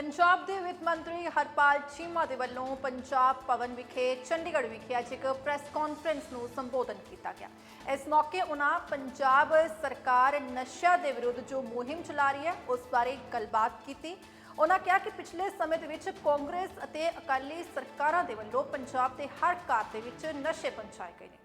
ਪੰਜਾਬ ਦੇ ਵਿੱਤ ਮੰਤਰੀ ਹਰਪਾਲ ਚੀਮਾ ਦੇ ਵੱਲੋਂ ਪੰਜਾਬ ਭਵਨ ਵਿਖੇ ਚੰਡੀਗੜ੍ਹ ਵਿਖੇ ਅੱਜ ਇੱਕ ਪ੍ਰੈਸ ਕਾਨਫਰੰਸ ਨੂੰ ਸੰਬੋਧਨ ਕੀਤਾ ਗਿਆ। ਇਸ ਮੌਕੇ ਉਹਨਾਂ ਪੰਜਾਬ ਸਰਕਾਰ ਨਸ਼ਿਆਂ ਦੇ ਵਿਰੁੱਧ ਜੋ ਮੁਹਿੰਮ ਚਲਾ ਰਹੀ ਹੈ, ਉਸ ਬਾਰੇ ਗੱਲਬਾਤ ਕੀਤੀ। ਉਹਨਾਂ ਕਿਹਾ ਕਿ ਪਿਛਲੇ ਸਮੇਂ ਦੇ ਵਿੱਚ ਕਾਂਗਰਸ ਅਤੇ ਅਕਾਲੀ ਸਰਕਾਰਾਂ ਦੇ ਵੱਲੋਂ ਪੰਜਾਬ ਦੇ ਹਰ ਘਰ ਦੇ ਵਿੱਚ ਨਸ਼ੇ ਪਹੁੰਚਾਏ ਗਏ ਨੇ।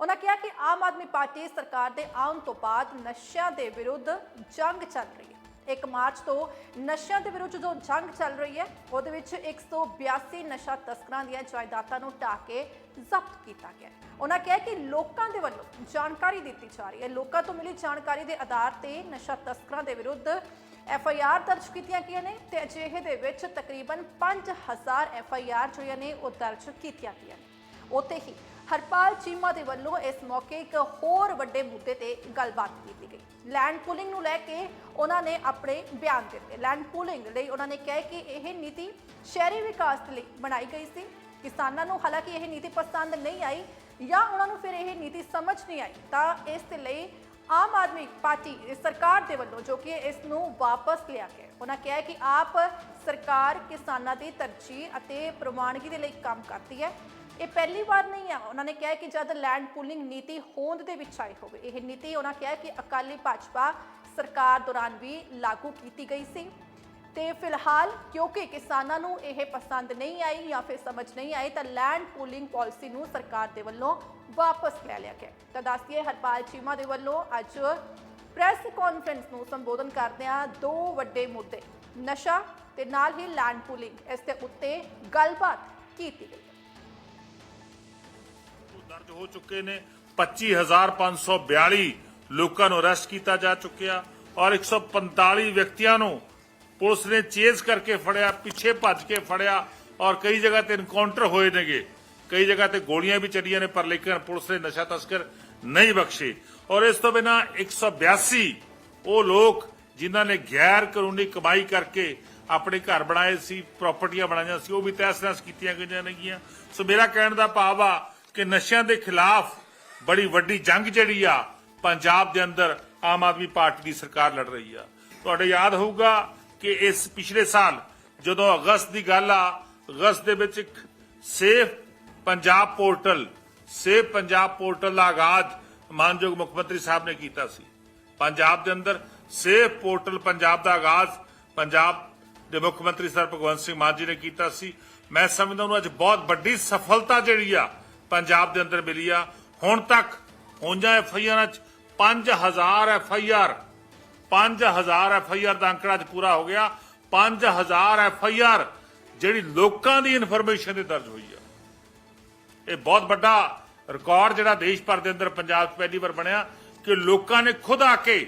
ਉਹਨਾਂ ਕਿਹਾ ਕਿ ਆਮ ਆਦਮੀ ਪਾਰਟੀ ਸਰਕਾਰ ਦੇ ਆਉਣ ਤੋਂ ਬਾਅਦ ਨਸ਼ਿਆਂ ਦੇ ਵਿਰੁੱਧ ਜੰਗ ਚੱਲ ਰਹੀ ਹੈ। 1 ਮਾਰਚ ਤੋਂ ਨਸ਼ਿਆਂ ਦੇ ਵਿਰੁੱਧ ਜੋ ਜੰਗ ਚੱਲ ਰਹੀ ਹੈ, ਉਹਦੇ ਵਿੱਚ 182 ਨਸ਼ਾ ਤਸਕਰਾਂ ਦੀਆਂ ਜਾਇਦਾਦਾਂ ਨੂੰ ਢਾਹ ਕੇ ਜ਼ਬਤ ਕੀਤਾ ਗਿਆ ਉਹਨਾਂ ਕਿਹਾ ਕਿ ਲੋਕਾਂ ਦੇ ਵੱਲੋਂ ਜਾਣਕਾਰੀ ਦਿੱਤੀ ਜਾ ਰਹੀ ਹੈ। ਲੋਕਾਂ ਤੋਂ ਮਿਲੀ ਜਾਣਕਾਰੀ ਦੇ ਆਧਾਰ ਤੇ ਨਸ਼ਾ ਤਸਕਰਾਂ ਦੇ ਵਿਰੁੱਧ ਐਫ ਆਈ ਆਰ ਦਰਜ ਕੀਤੀਆਂ ਗਈਆਂ ਨੇ ਤੇ ਅਜਿਹੇ ਦੇ ਵਿੱਚ ਤਕਰੀਬਨ 5000 ਐਫ ਆਈ ਆਰ ਜਿਹੜੀਆਂ ਨੇ ਉਹ ਦਰਜ ਕੀਤੀਆਂ ਗਈਆਂ ਨੇ। ਉੱਥੇ ਹੀ ਹਰਪਾਲ ਚੀਮਾ ਦੇ ਵੱਲੋਂ ਇਸ ਮੌਕੇ ਇੱਕ ਹੋਰ ਵੱਡੇ ਮੁੱਦੇ ਤੇ ਗੱਲਬਾਤ ਕੀਤੀ ਗਈ। ਲੈਂਡ ਪੂਲਿੰਗ ਨੂੰ ਲੈ ਕੇ ਉਹਨਾਂ ਨੇ ਆਪਣੇ ਬਿਆਨ ਦਿੱਤੇ। ਲੈਂਡ ਪੂਲਿੰਗ ਲਈ ਉਹਨਾਂ ਨੇ ਕਿਹਾ ਕਿ ਇਹ ਨੀਤੀ ਸ਼ਹਿਰੀ ਵਿਕਾਸ ਦੇ ਲਈ ਬਣਾਈ ਗਈ ਸੀ। ਕਿਸਾਨਾਂ ਨੂੰ ਹਾਲਾਂਕਿ ਇਹ ਨੀਤੀ ਪਸੰਦ ਨਹੀਂ ਆਈ ਜਾਂ ਉਹਨਾਂ ਨੂੰ ਫਿਰ ਇਹ ਨੀਤੀ ਸਮਝ ਨਹੀਂ ਆਈ, ਤਾਂ ਇਸ ਦੇ ਲਈ ਆਮ ਆਦਮੀ ਪਾਰਟੀ, ਸਰਕਾਰ ਦੇ ਵੱਲੋਂ ਜੋ ਕਿ ਇਸ ਨੂੰ ਵਾਪਸ ਲਿਆ ਗਿਆ ਉਹਨਾਂ ਕਿਹਾ ਕਿ ਆਪ ਸਰਕਾਰ ਕਿਸਾਨਾਂ ਦੀ ਤਰਜੀਹ ਅਤੇ ਪ੍ਰਵਾਨਗੀ ਦੇ ਲਈ ਕੰਮ ਕਰਦੀ ਹੈ। ਇਹ ਪਹਿਲੀ ਵਾਰ ਨਹੀਂ ਆ। ਉਹਨਾਂ ਨੇ ਕਿਹਾ ਕਿ ਜਦ ਲੈਂਡ ਪੂਲਿੰਗ ਨੀਤੀ ਹੋਂਦ ਦੇ ਵਿੱਚ ਆਈ ਹੋਵੇ, ਇਹ ਨੀਤੀ ਉਹਨਾਂ ਕਿਹਾ ਕਿ ਅਕਾਲੀ ਭਾਜਪਾ ਸਰਕਾਰ ਦੌਰਾਨ ਵੀ ਲਾਗੂ ਕੀਤੀ ਗਈ ਸੀ। ਤੇ ਫਿਲਹਾਲ ਕਿਉਂਕਿ ਕਿਸਾਨਾਂ ਨੂੰ ਇਹ ਪਸੰਦ ਨਹੀਂ ਆਈ ਜਾਂ ਫਿਰ ਸਮਝ ਨਹੀਂ ਆਈ, ਤਾਂ ਲੈਂਡ ਪੂਲਿੰਗ ਪਾਲਿਸੀ ਨੂੰ ਸਰਕਾਰ ਦੇ ਵੱਲੋਂ ਵਾਪਸ ਲੈ ਲਿਆ ਗਿਆ ਤਾਂ ਦੱਸਦੀਏ, ਹਰਪਾਲ ਚੀਮਾ ਦੇ ਵੱਲੋਂ ਅੱਜ ਪ੍ਰੈਸ ਕਾਨਫਰੰਸ ਨੂੰ ਸੰਬੋਧਨ ਕਰਦਿਆਂ ਦੋ ਵੱਡੇ ਮੁੱਦੇ, ਨਸ਼ਾ ਤੇ ਨਾਲ ਹੀ ਲੈਂਡ ਪੂਲਿੰਗ ਇਸ ਦੇ ਉੱਤੇ ਗੱਲਬਾਤ ਕੀਤੀ ਗਈ। ਦਰਜ ਹੋ ਚੁੱਕੇ ਨੇ। 25542 ਲੋਕਾਂ ਨੂੰ ਅਰੈਸਟ ਕੀਤਾ ਜਾ ਚੁੱਕਿਆ ਔਰ 145 ਵਿਅਕਤੀਆਂ ਨੂੰ ਪੁਲਿਸ ਨੇ ਚੇਜ਼ ਕਰਕੇ ਫੜਿਆ, ਪਿੱਛੇ ਭੱਜ ਕੇ ਫੜਿਆ ਔਰ ਕਈ ਜਗ੍ਹਾ ਤੇ ਇਨਕਾਊਂਟਰ ਹੋਏ ਨੇਗੇ। ਕਈ ਜਗ੍ਹਾ ਤੇ ਗੋਲੀਆਂ ਵੀ ਚੱਲੀਆਂ ਨੇ, ਪਰ ਲੇਕਿਨ ਪੁਲਿਸ ਨੇ ਨਸ਼ਾ ਤਸਕਰ ਨਹੀਂ ਬਖਸ਼ੇ। ਔਰ ਇਸ ਤੋਂ ਬਿਨਾ 182 ਉਹ ਲੋਕ ਜਿਨ੍ਹਾਂ ਨੇ ਗੈਰ ਕਾਨੂੰਨੀ ਕਮਾਈ ਕਰਕੇ ਆਪਣੇ ਘਰ ਬਣਾਏ ਸੀ, ਪ੍ਰਾਪਰਟੀਆਂ ਬਣਾਈਆਂ ਸੀ, ਉਹ ਵੀ ਤਹਿਸ-ਨਹਿਸ ਕੀਤੀਆਂ ਗਈਆਂ ਨੇਗੀਆਂ। ਸੋ ਮੇਰਾ ਕਹਿਣ ਦਾ ਭਾਵ ਆ ਕਿ ਨਸ਼ਿਆਂ ਦੇ ਖਿਲਾਫ ਬੜੀ ਵੱਡੀ ਜੰਗ ਜਿਹੜੀ ਆ, ਪੰਜਾਬ ਦੇ ਅੰਦਰ ਆਮ ਆਦਮੀ ਪਾਰਟੀ ਦੀ ਸਰਕਾਰ ਲੜ ਰਹੀ ਆ। ਤੁਹਾਡੇ ਯਾਦ ਹੋਊਗਾ ਕਿ ਇਸ ਪਿਛਲੇ ਸਾਲ ਜਦੋਂ ਅਗਸਤ ਦੀ ਗੱਲ ਆ, ਅਗਸਤ ਦੇ ਵਿੱਚ ਇੱਕ safe Punjab portal, safe Punjab portal ਦਾ ਆਗਾਜ਼ ਮਾਨਯੋਗ ਮੁੱਖ ਮੰਤਰੀ ਸਾਹਿਬ ਨੇ ਕੀਤਾ ਸੀ। ਪੰਜਾਬ ਦੇ ਅੰਦਰ ਸੇਫ ਪੋਰਟਲ ਪੰਜਾਬ ਦਾ ਆਗਾਜ਼ ਪੰਜਾਬ ਦੇ ਮੁੱਖ ਮੰਤਰੀ ਸਰ ਭਗਵੰਤ ਸਿੰਘ ਮਾਨ ਜੀ ਨੇ ਕੀਤਾ ਸੀ। ਮੈਂ ਸਮਝਦਾ ਉਹਨੂੰ ਅੱਜ ਬਹੁਤ ਵੱਡੀ ਸਫਲਤਾ ਜਿਹੜੀ ਆ ਪੰਜਾਬ ਦੇ ਅੰਦਰ ਮਿਲੀ ਆ। ਹੁਣ ਤੱਕ ਹੋਂਜਾ ਐਫ ਆਈ ਆਰਾਂ ਚ 5000 F I R 5000 F I R ਦਾ ਅੰਕੜਾ ਅੱਜ ਪੂਰਾ ਹੋ ਗਿਆ। 5000 ਐਫ ਆਈ ਆਰ ਜਿਹੜੀ ਲੋਕਾਂ ਦੀ ਇਨਫੋਰਮੇਸ਼ਨ ਤੇ ਦਰਜ ਹੋਈ ਆ। ਇਹ ਬਹੁਤ ਵੱਡਾ ਰਿਕਾਰਡ ਜਿਹੜਾ ਦੇਸ਼ ਭਰ ਦੇ ਅੰਦਰ ਪੰਜਾਬ 'ਚ ਪਹਿਲੀ ਵਾਰ ਬਣਿਆ ਕਿ ਲੋਕਾਂ ਨੇ ਖੁਦ ਆ ਕੇ,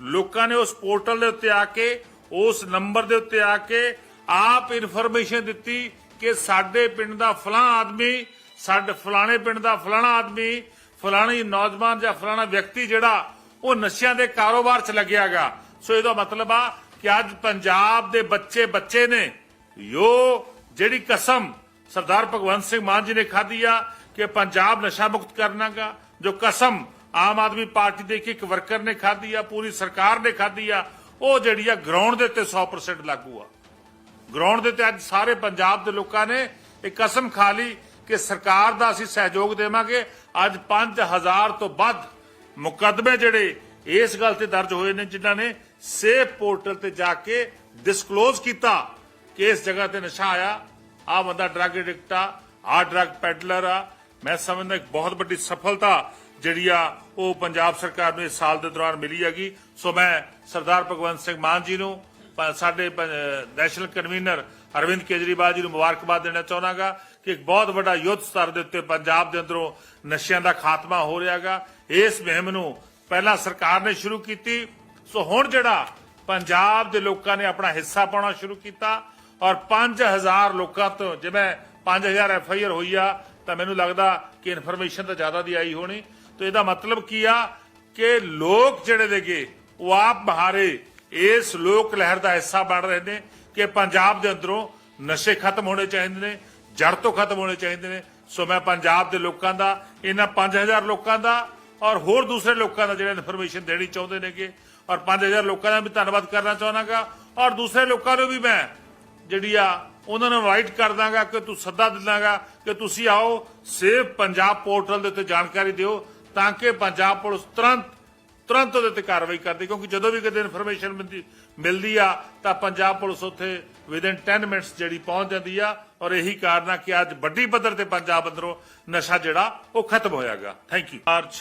ਲੋਕਾਂ ਨੇ ਉਸ ਪੋਰਟਲ ਦੇ ਉੱਤੇ ਆ ਕੇ, ਉਸ ਨੰਬਰ ਦੇ ਉੱਤੇ ਆ ਕੇ ਆਪ ਇਨਫੋਰਮੇਸ਼ਨ ਦਿੱਤੀ ਕਿ ਸਾਡੇ ਪਿੰਡ ਦਾ ਫਲਾਂ ਆਦਮੀ ਸਾਡੇ ਫਲਾਣੇ ਪਿੰਡ ਦਾ ਫਲਾਣਾ ਆਦਮੀ, ਫਲਾਣੀ ਨੌਜਵਾਨ ਜਾਂ ਫਲਾਣਾ ਵਿਅਕਤੀ ਜਿਹੜਾ, ਉਹ ਨਸ਼ਿਆਂ ਦੇ ਕਾਰੋਬਾਰ 'ਚ ਲੱਗਿਆਗਾ ਸੋ ਇਹਦਾ ਮਤਲਬ ਆ ਕਿ ਅੱਜ ਪੰਜਾਬ ਦੇ ਬੱਚੇ ਬੱਚੇ ਨੇ, ਯੋ ਜਿਹੜੀ ਕਸਮ ਸਰਦਾਰ ਭਗਵੰਤ ਸਿੰਘ ਮਾਨ ਜੀ ਨੇ ਖਾਧੀ ਆ ਕਿ ਪੰਜਾਬ ਨਸ਼ਾ ਮੁਕਤ ਕਰਨਾਗਾ ਜੋ ਕਸਮ ਆਮ ਆਦਮੀ ਪਾਰਟੀ ਦੇ ਇੱਕ ਵਰਕਰ ਨੇ ਖਾਧੀ ਆ, ਪੂਰੀ ਸਰਕਾਰ ਨੇ ਖਾਧੀ ਆ, ਉਹ ਜਿਹੜੀ ਆ ਗਰਾਊਂਡ ਦੇ ਉੱਤੇ 100% ਲਾਗੂ ਆ। ਗਰਾਊਂਡ ਦੇ ਤੇ ਅੱਜ ਸਾਰੇ ਪੰਜਾਬ ਦੇ ਲੋਕਾਂ ਨੇ ਇਹ ਕਸਮ ਖਾ ਲਈ ਕਿ ਸਰਕਾਰ ਦਾ ਅਸੀਂ ਸਹਿਯੋਗ ਦੇਵਾਂਗੇ। ਅੱਜ 5000 ਤੋਂ ਵੱਧ ਮੁਕੱਦਮੇ ਜਿਹੜੇ ਇਸ ਗੱਲ ਤੇ ਦਰਜ ਹੋਏ ਨੇ, ਜਿਨ੍ਹਾਂ ਨੇ ਸੇਫ ਪੋਰਟਲ ਤੇ ਜਾ ਕੇ ਡਿਸਕਲੋਜ਼ ਕੀਤਾ ਕਿ ਇਸ ਜਗ੍ਹਾ ਤੇ ਨਸ਼ਾ ਆਇਆ। ਆ ਬੰਦਾ ਡਰੱਗ ਐਡਿਕਟ ਆ ਆ ਡਰੱਗ ਪੈਡਲਰ ਆ। ਮੈਂ ਸਮਝਦਾ ਇੱਕ ਬਹੁਤ ਵੱਡੀ ਸਫਲਤਾ ਜਿਹੜੀ ਆ ਉਹ ਪੰਜਾਬ ਸਰਕਾਰ ਨੂੰ ਇਸ ਸਾਲ ਦੇ ਦੌਰਾਨ ਮਿਲੀ ਹੈਗੀ। ਸੋ ਮੈਂ ਸਰਦਾਰ ਭਗਵੰਤ ਸਿੰਘ ਮਾਨ ਜੀ ਨੂੰ ਸਾਡੇ ਨੈਸ਼ਨਲ ਕਨਵੀਨਰ ਅਰਵਿੰਦ ਕੇਜਰੀਵਾਲ ਜੀ ਨੂੰ ਮੁਬਾਰਕਬਾਦ ਦੇਣਾ ਚਾਹਨਾਗਾ। ਕਿ ਇੱਕ ਬਹੁਤ ਵੱਡਾ ਯੁੱਧ ਸਤਰ ਦੇ ਉੱਤੇ ਪੰਜਾਬ ਦੇ ਅੰਦਰੋਂ ਨਸ਼ਿਆਂ ਦਾ ਖਾਤਮਾ ਹੋ ਰਿਹਾਗਾ। ਇਸ ਮੁਹਿੰਮ ਨੂੰ ਪਹਿਲਾਂ ਸਰਕਾਰ ਨੇ ਸ਼ੁਰੂ ਕੀਤੀ। ਸੋ ਹੁਣ ਜਿਹੜਾ ਪੰਜਾਬ ਦੇ ਲੋਕਾਂ ਨੇ ਆਪਣਾ ਹਿੱਸਾ ਪਾਉਣਾ ਸ਼ੁਰੂ ਕੀਤਾ ਔਰ 5000 ਲੋਕਾਂ ਤੋਂ ਜਿਵੇਂ 5000 ਐਫ ਆਈ ਆਰ ਹੋਈ ਆ, ਤਾਂ ਮੈਨੂੰ ਲੱਗਦਾ ਕਿ ਇਨਫੋਰਮੇਸ਼ਨ ਤਾਂ ਜ਼ਿਆਦਾ ਦੀ ਆਈ ਹੋਣੀ। ਤਾਂ ਇਹਦਾ ਮਤਲਬ ਕੀ ਆ ਕਿ ਲੋਕ ਜਿਹੜੇ ਦੇਗੇ ਉਹ ਆਪ ਬਹਾਰੇ ਇਸ ਲੋਕ ਲਹਿਰ ਦਾ ਹਿੱਸਾ ਬਣ ਰਹੇ ਨੇ ਕਿ ਪੰਜਾਬ ਦੇ ਅੰਦਰੋਂ ਨਸ਼ੇ ਖਤਮ ਹੋਣੇ ਚਾਹੀਦੇ ਨੇ। ਜੜ ਤੋਂ ਖਤਮ ਹੋਣੇ ਚਾਹੀਦੇ ਨੇ। ਸੋ ਮੈਂ ਪੰਜਾਬ ਦੇ ਲੋਕਾਂ ਦਾ, ਇਹਨਾਂ 5000 ਲੋਕਾਂ ਦਾ ਔਰ ਹੋਰ ਦੂਸਰੇ ਲੋਕਾਂ ਦਾ ਜਿਹੜਾ ਇਨਫੋਰਮੇਸ਼ਨ ਦੇਣੀ ਚਾਹੁੰਦੇ ਨੇਗੇ। ਔਰ 5000 ਲੋਕਾਂ ਦਾ ਵੀ ਧੰਨਵਾਦ ਕਰਨਾ ਚਾਹਨਾਗਾ। ਔਰ ਦੂਸਰੇ ਲੋਕਾਂ ਨੂੰ ਵੀ ਮੈਂ ਜਿਹੜੀ ਆ, ਉਹਨਾਂ ਨੂੰ ਇਨਵਾਈਟ ਕਰ ਦਾਂਗਾ ਕਿ ਤੂੰ ਸੱਦਾ ਦਿੰਦਾਗਾ ਕਿ ਤੁਸੀਂ ਆਓ, ਸੇਵ ਪੰਜਾਬ ਪੋਰਟਲ ਦੇ ਉੱਤੇ ਜਾਣਕਾਰੀ ਦਿਓ ਤਾਂ ਕਿ ਪੰਜਾਬ ਪੁਲਿਸ ਤੁਰੰਤ ਤੁਰੰਤ ਉਹਦੇ ਤੇ ਕਾਰਵਾਈ ਕਰਦੀ, ਕਿਉਂਕਿ ਜਦੋਂ ਵੀ ਕਿਤੇ ਇਨਫੋਰਮੇਸ਼ਨ ਮਿਲਦੀ ਆ, ਤਾਂ ਪੰਜਾਬ ਪੁਲਿਸ ਉੱਥੇ ਵਿਦਿਨ 10 ਮਿੰਟਸ ਜਿਹੜੀ ਪਹੁੰਚ ਜਾਂਦੀ ਆ, ਔਰ ਇਹੀ ਕਾਰਨ ਆ ਕਿ ਅੱਜ ਵੱਡੀ ਪੱਧਰ ਤੇ ਪੰਜਾਬ ਅੰਦਰੋਂ ਨਸ਼ਾ ਜਿਹੜਾ, ਉਹ ਖਤਮ ਹੋਇਆਗਾ। Thank you March